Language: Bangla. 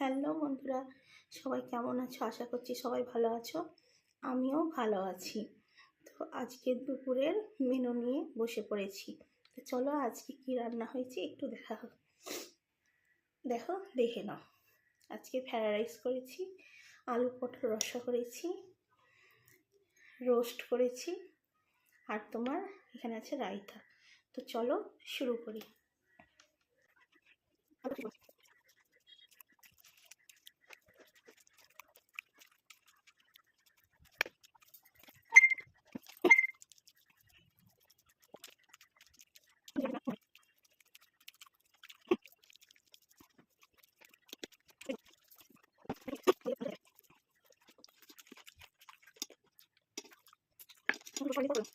হ্যালো বন্ধুরা, সবাই কেমন আছো? আশা করছি সবাই ভালো আছো। আমিও ভালো আছি। তো আজকে দুপুরের মেনু নিয়ে বসে পড়েছি। তো চলো আজকে কি রান্না হয়েছে একটু দেখা দেখো, দেখে নাও। আজকে ফ্রায়েড রাইস করেছি, আলু পটল রসা করেছি, রোস্ট করেছি, আর তোমার এখানে আছে রায়তা। তো চলো শুরু করি। Gracias.